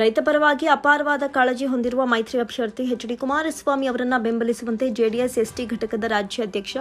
ರೈತ ಪರವಾಗಿ ಅಪಾರವಾದ ಕಾಳಜಿ ಹೊಂದಿರುವ ಮೈತ್ರಿ ಅಭ್ಯರ್ಥಿ ಎಚ್ ಡಿ ಕುಮಾರಸ್ವಾಮಿ ಅವರನ್ನ ಬೆಂಬಲಿಸುವಂತೆ ಜೆಡಿಎಸ್, ಎಸ್ಟಿ ಘಟಕದ ರಾಜ್ಯಾಧ್ಯಕ್ಷ,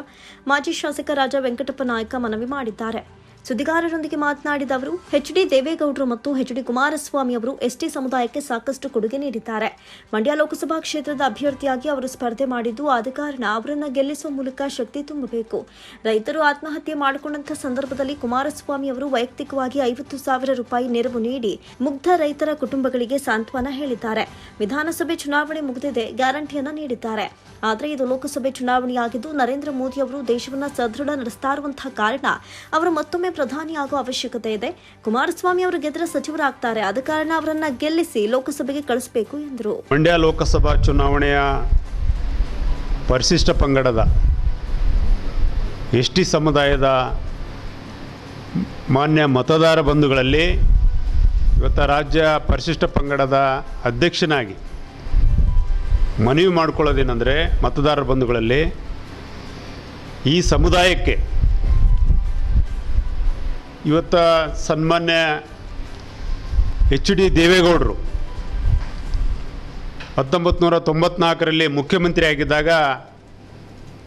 ಮಾಜಿ ಶಾಸಕ ರಾಜ ವೆಂಕಟಪ್ಪ ನಾಯಕ ಮನವಿ ಮಾಡಿದ್ದಾರೆ. ಸುದ್ದಿಗಾರರೊಂದಿಗೆ ಮಾತನಾಡಿದ ಅವರು ಎಚ್ ಡಿ ದೇವೇಗೌಡರು ಮತ್ತು ಎಚ್ ಡಿ ಕುಮಾರಸ್ವಾಮಿ ಅವರು ಎಸ್ಟಿ ಸಮುದಾಯಕ್ಕೆ ಸಾಕಷ್ಟು ಕೊಡುಗೆ ನೀಡಿದ್ದಾರೆ. ಮಂಡ್ಯ ಲೋಕಸಭಾ ಕ್ಷೇತ್ರದ ಅಭ್ಯರ್ಥಿಯಾಗಿ ಅವರು ಸ್ಪರ್ಧೆ ಮಾಡಿದ್ದು ಆದ ಕಾರಣ ಅವರನ್ನು ಗೆಲ್ಲಿಸುವ ಮೂಲಕ ಶಕ್ತಿ ತುಂಬಬೇಕು. ರೈತರು ಆತ್ಮಹತ್ಯೆ ಮಾಡಿಕೊಂಡಂತಹ ಸಂದರ್ಭದಲ್ಲಿ ಕುಮಾರಸ್ವಾಮಿ ಅವರು ವೈಯಕ್ತಿಕವಾಗಿ ಐವತ್ತು ಸಾವಿರ ರೂಪಾಯಿ ನೆರವು ನೀಡಿ ಮುಗ್ಧ ರೈತರ ಕುಟುಂಬಗಳಿಗೆ ಸಾಂತ್ವನ ಹೇಳಿದ್ದಾರೆ. ವಿಧಾನಸಭೆ ಚುನಾವಣೆ ಮುಗಿದಿದೆ, ಗ್ಯಾರಂಟಿಯನ್ನ ನೀಡಿದ್ದಾರೆ. ಆದರೆ ಇದು ಲೋಕಸಭೆ ಚುನಾವಣೆಯಾಗಿದ್ದು, ನರೇಂದ್ರ ಮೋದಿ ಅವರು ದೇಶವನ್ನ ಸದೃಢ ನಡೆಸ್ತಾ ಕಾರಣ, ಅವರು ಮತ್ತೊಮ್ಮೆ ಪ್ರಧಾನಿಯಾಗುವ ಅವಶ್ಯಕತೆ ಇದೆ. ಕುಮಾರಸ್ವಾಮಿ ಅವರು ಗೆದ್ದರೆ ಸಚಿವರಾಗ್ತಾರೆ. ಆದ ಕಾರಣ ಅವರನ್ನ ಗೆಲ್ಲಿಸಿ ಲೋಕಸಭೆಗೆ ಕಳಿಸಬೇಕು ಎಂದರು. ಮಂಡ್ಯ ಲೋಕಸಭಾ ಚುನಾವಣೆಯ ಪರಿಶಿಷ್ಟ ಪಂಗಡದ ಎಸ್ ಟಿ ಸಮುದಾಯದ ಮಾನ್ಯ ಮತದಾರ ಬಂಧುಗಳಲ್ಲಿ ಇವತ್ತು ರಾಜ್ಯ ಪರಿಶಿಷ್ಟ ಪಂಗಡದ ಅಧ್ಯಕ್ಷನಾಗಿ ಮನವಿ ಮಾಡ್ಕೊಳ್ಳೋದೇನೆಂದರೆ ಮತದಾರ ಬಂಧುಗಳಲ್ಲಿ ಈ ಸಮುದಾಯಕ್ಕೆ ಇವತ್ತ ಸನ್ಮಾನ್ಯ ಎಚ್ ಡಿ ದೇವೇಗೌಡರು. ಹತ್ತೊಂಬತ್ತು ನೂರ ತೊಂಬತ್ನಾಲ್ಕರಲ್ಲಿ ಮುಖ್ಯಮಂತ್ರಿ ಆಗಿದ್ದಾಗ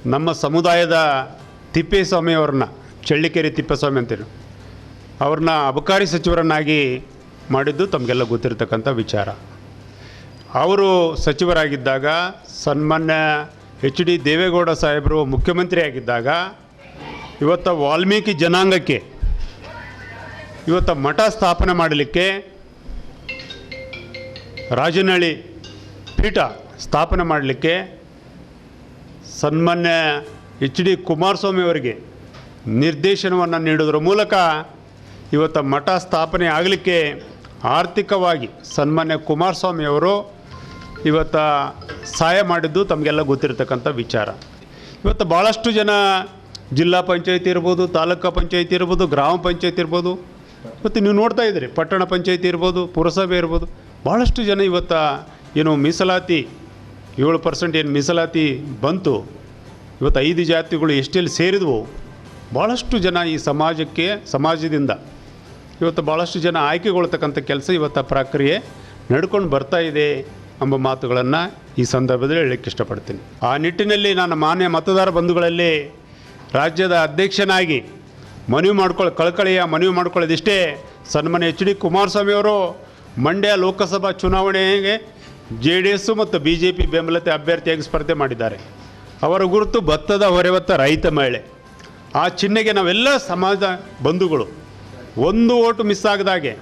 ನಮ್ಮ ಸಮುದಾಯದ ತಿಪ್ಪೇಸ್ವಾಮಿ ಅವ್ರನ್ನ, ಚಳ್ಳಿಕೆರೆ ತಿಪ್ಪೇಸ್ವಾಮಿ ಅಂತೇಳಿ ಅವ್ರನ್ನ ಅಬಕಾರಿ ಸಚಿವರನ್ನಾಗಿ ಮಾಡಿದ್ದು ತಮಗೆಲ್ಲ ಗೊತ್ತಿರತಕ್ಕಂಥ ವಿಚಾರ. ಅವರು ಸಚಿವರಾಗಿದ್ದಾಗ ಸನ್ಮಾನ್ಯ ಎಚ್ ಡಿ ದೇವೇಗೌಡ ಸಾಹೇಬರು ಮುಖ್ಯಮಂತ್ರಿ ಆಗಿದ್ದಾಗ ಇವತ್ತು ವಾಲ್ಮೀಕಿ ಜನಾಂಗಕ್ಕೆ ಇವತ್ತು ಮಠ ಸ್ಥಾಪನೆ ಮಾಡಲಿಕ್ಕೆ ರಾಜನಹಳ್ಳಿ ಪೀಠ ಸ್ಥಾಪನೆ ಮಾಡಲಿಕ್ಕೆ ಸನ್ಮಾನ್ಯ ಎಚ್ ಡಿ ಕುಮಾರಸ್ವಾಮಿ ಅವರಿಗೆ ನಿರ್ದೇಶನವನ್ನು ನೀಡೋದ್ರ ಮೂಲಕ ಇವತ್ತು ಮಠ ಸ್ಥಾಪನೆ ಆಗಲಿಕ್ಕೆ ಆರ್ಥಿಕವಾಗಿ ಸನ್ಮಾನ್ಯ ಕುಮಾರಸ್ವಾಮಿ ಅವರು ಇವತ್ತು ಸಹಾಯ ಮಾಡಿದ್ದು ತಮಗೆಲ್ಲ ಗೊತ್ತಿರತಕ್ಕಂಥ ವಿಚಾರ. ಇವತ್ತು ಭಾಳಷ್ಟು ಜನ ಜಿಲ್ಲಾ ಪಂಚಾಯತಿ ಇರ್ಬೋದು, ತಾಲೂಕು ಪಂಚಾಯತಿ ಇರ್ಬೋದು, ಗ್ರಾಮ ಪಂಚಾಯತಿ ಇರ್ಬೋದು ಮತ್ತು ನೀವು ನೋಡ್ತಾ ಇದ್ದೀರಿ, ಪಟ್ಟಣ ಪಂಚಾಯತಿ ಇರ್ಬೋದು, ಪುರಸಭೆ ಇರ್ಬೋದು ಭಾಳಷ್ಟು ಜನ ಇವತ್ತು ಏನು ಮೀಸಲಾತಿ, ಏಳು ಪರ್ಸೆಂಟ್ ಏನು ಮೀಸಲಾತಿ ಬಂತು. ಇವತ್ತು ಐದು ಜಾತಿಗಳು ಎಷ್ಟೆಲ್ಲಿ ಸೇರಿದ್ವು ಭಾಳಷ್ಟು ಜನ ಈ ಸಮಾಜಕ್ಕೆ, ಸಮಾಜದಿಂದ ಇವತ್ತು ಭಾಳಷ್ಟು ಜನ ಆಯ್ಕೆಗೊಳ್ತಕ್ಕಂಥ ಕೆಲಸ ಇವತ್ತು ಪ್ರಕ್ರಿಯೆ ನಡ್ಕೊಂಡು ಬರ್ತಾ ಇದೆ ಎಂಬ ಮಾತುಗಳನ್ನು ಈ ಸಂದರ್ಭದಲ್ಲಿ ಹೇಳಕ್ಕೆ ಇಷ್ಟಪಡ್ತೀನಿ. ಆ ನಿಟ್ಟಿನಲ್ಲಿ ನಾನು ಮಾನ್ಯ ಮತದಾರ ಬಂಧುಗಳಲ್ಲಿ ರಾಜ್ಯದ ಅಧ್ಯಕ್ಷನಾಗಿ ಮನವಿ ಮಾಡ್ಕೊಳ್ಳೋ ಕಳಕಳಿಯ ಮನವಿ ಮಾಡ್ಕೊಳ್ಳೋದಿಷ್ಟೇ. ಸನ್ಮಾನ್ಯ ಎಚ್ ಡಿ ಕುಮಾರಸ್ವಾಮಿ ಅವರು, ಮಂಡ್ಯ ಲೋಕಸಭಾ ಚುನಾವಣೆಗೆ ಜೆ ಡಿ ಎಸ್ಸು ಮತ್ತು ಬಿ ಜೆ ಪಿ ಬೆಂಬಲತೆ ಅಭ್ಯರ್ಥಿಯಾಗಿ ಸ್ಪರ್ಧೆ ಮಾಡಿದ್ದಾರೆ. ಅವರ ಗುರುತು ಭತ್ತದ ಹೊರೆವತ್ತ ರೈತ ಮಹಿಳೆ. ಆ ಚಿಹ್ನೆಗೆ ನಾವೆಲ್ಲ ಸಮಾಜ ಬಂಧುಗಳು. ಒಂದು ಓಟು ಮಿಸ್ ಆಗದಾಗೆ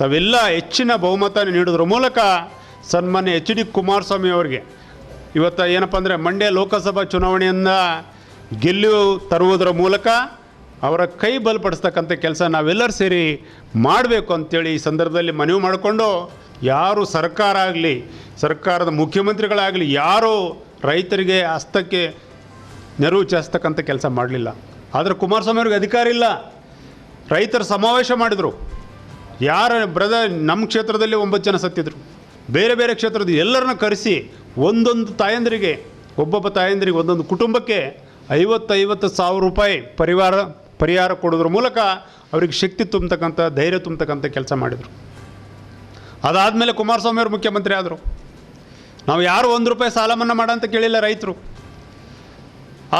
ತಾವೆಲ್ಲ ಹೆಚ್ಚಿನ ಬಹುಮತ ನೀಡೋದ್ರ ಮೂಲಕ ಸನ್ಮಾನ್ಯ ಎಚ್ ಡಿ ಕುಮಾರಸ್ವಾಮಿ ಅವರಿಗೆ ಇವತ್ತು ಏನಪ್ಪ ಅಂದರೆ ಮಂಡ್ಯ ಲೋಕಸಭಾ ಚುನಾವಣೆಯಿಂದ ಗೆಲ್ಲು ತರುವುದರ ಮೂಲಕ ಅವರ ಕೈ ಬಲಪಡಿಸ್ತಕ್ಕಂಥ ಕೆಲಸ ನಾವೆಲ್ಲರೂ ಸೇರಿ ಮಾಡಬೇಕು ಅಂತೇಳಿ ಈ ಸಂದರ್ಭದಲ್ಲಿ ಮನವಿ ಮಾಡಿಕೊಂಡು ಯಾರು ಸರ್ಕಾರ ಆಗಲಿ, ಸರ್ಕಾರದ ಮುಖ್ಯಮಂತ್ರಿಗಳಾಗಲಿ ಯಾರೂ ರೈತರಿಗೆ ಹಸ್ತಕ್ಕೆ ನೆರವು ಚಾಸ್ತಕ್ಕಂಥ ಕೆಲಸ ಮಾಡಲಿಲ್ಲ. ಆದರೆ ಕುಮಾರಸ್ವಾಮಿ ಅವ್ರಿಗೆ ಅಧಿಕಾರ ಇಲ್ಲ. ರೈತರ ಸಮಾವೇಶ ಮಾಡಿದರು. ಯಾರ ಬ್ರದರ್ ನಮ್ಮ ಕ್ಷೇತ್ರದಲ್ಲಿ ಒಂಬತ್ತು ಜನ ಸತ್ತಿದ್ರು. ಬೇರೆ ಬೇರೆ ಕ್ಷೇತ್ರದ ಎಲ್ಲರನ್ನ ಕರೆಸಿ ಒಂದೊಂದು ತಾಯಂದರಿಗೆ, ಒಬ್ಬೊಬ್ಬ ತಾಯಂದರಿಗೆ ಒಂದೊಂದು ಕುಟುಂಬಕ್ಕೆ ಐವತ್ತೈವತ್ತು ಸಾವಿರ ರೂಪಾಯಿ ಪರಿವಾರ ಪರಿಹಾರ ಕೊಡೋದ್ರ ಮೂಲಕ ಅವ್ರಿಗೆ ಶಕ್ತಿ ತುಂಬತಕ್ಕಂಥ ಧೈರ್ಯ ತುಂಬತಕ್ಕಂಥ ಕೆಲಸ ಮಾಡಿದರು. ಅದಾದಮೇಲೆ ಕುಮಾರಸ್ವಾಮಿ ಅವರು ಮುಖ್ಯಮಂತ್ರಿ ಆದರು. ನಾವು ಯಾರು ಒಂದು ರೂಪಾಯಿ ಸಾಲ ಮನ್ನಾ ಮಾಡಂತ ಕೇಳಿಲ್ಲ ರೈತರು.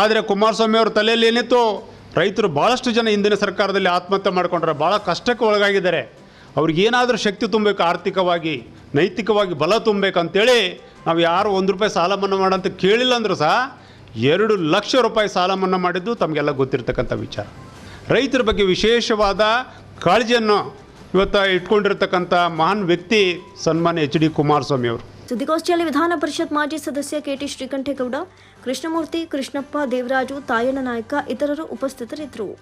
ಆದರೆ ಕುಮಾರಸ್ವಾಮಿ ಅವರ ತಲೆಯಲ್ಲಿ ಏನಿತ್ತು, ರೈತರು ಭಾಳಷ್ಟು ಜನ ಹಿಂದಿನ ಸರ್ಕಾರದಲ್ಲಿ ಆತ್ಮಹತ್ಯೆ ಮಾಡ್ಕೊಂಡ್ರೆ ಭಾಳ ಕಷ್ಟಕ್ಕೆ ಒಳಗಾಗಿದ್ದಾರೆ. ಅವ್ರಿಗೇನಾದರೂ ಶಕ್ತಿ ತುಂಬಬೇಕು, ಆರ್ಥಿಕವಾಗಿ, ನೈತಿಕವಾಗಿ ಬಲ ತುಂಬಬೇಕು ಅಂತೇಳಿ ನಾವು ಯಾರು ಒಂದು ರೂಪಾಯಿ ಸಾಲ ಮನ್ನಾ ಮಾಡಂತ ಕೇಳಿಲ್ಲ ಅಂದರೂ ಸಹ ಎರಡು ಲಕ್ಷ ರೂಪಾಯಿ ಸಾಲ ಮನ್ನಾ ಮಾಡಿದ್ದು ತಮಗೆಲ್ಲ ಗೊತ್ತಿರತಕ್ಕಂಥ ವಿಚಾರ. ರೈತರ ಬಗ್ಗೆ ವಿಶೇಷವಾದ ಕಾಳಜಿಯನ್ನು ಇವತ್ತು ಇಟ್ಕೊಂಡಿರ್ತಕ್ಕಂಥ ಮಹಾನ್ ವ್ಯಕ್ತಿ ಸನ್ಮಾನ್ಯ ಎಚ್ ಡಿ ಕುಮಾರಸ್ವಾಮಿ ಅವರು. ಸುದ್ದಿಗೋಷ್ಠಿಯಲ್ಲಿ ವಿಧಾನ ಪರಿಷತ್ ಮಾಜಿ ಸದಸ್ಯ ಕೆಟಿ ಶ್ರೀಕಂಠೇಗೌಡ, ಕೃಷ್ಣಮೂರ್ತಿ, ಕೃಷ್ಣಪ್ಪ ದೇವರಾಜು, ತಾಯಣ್ಣ ನಾಯಕ ಇತರರು ಉಪಸ್ಥಿತರಿದ್ದರು.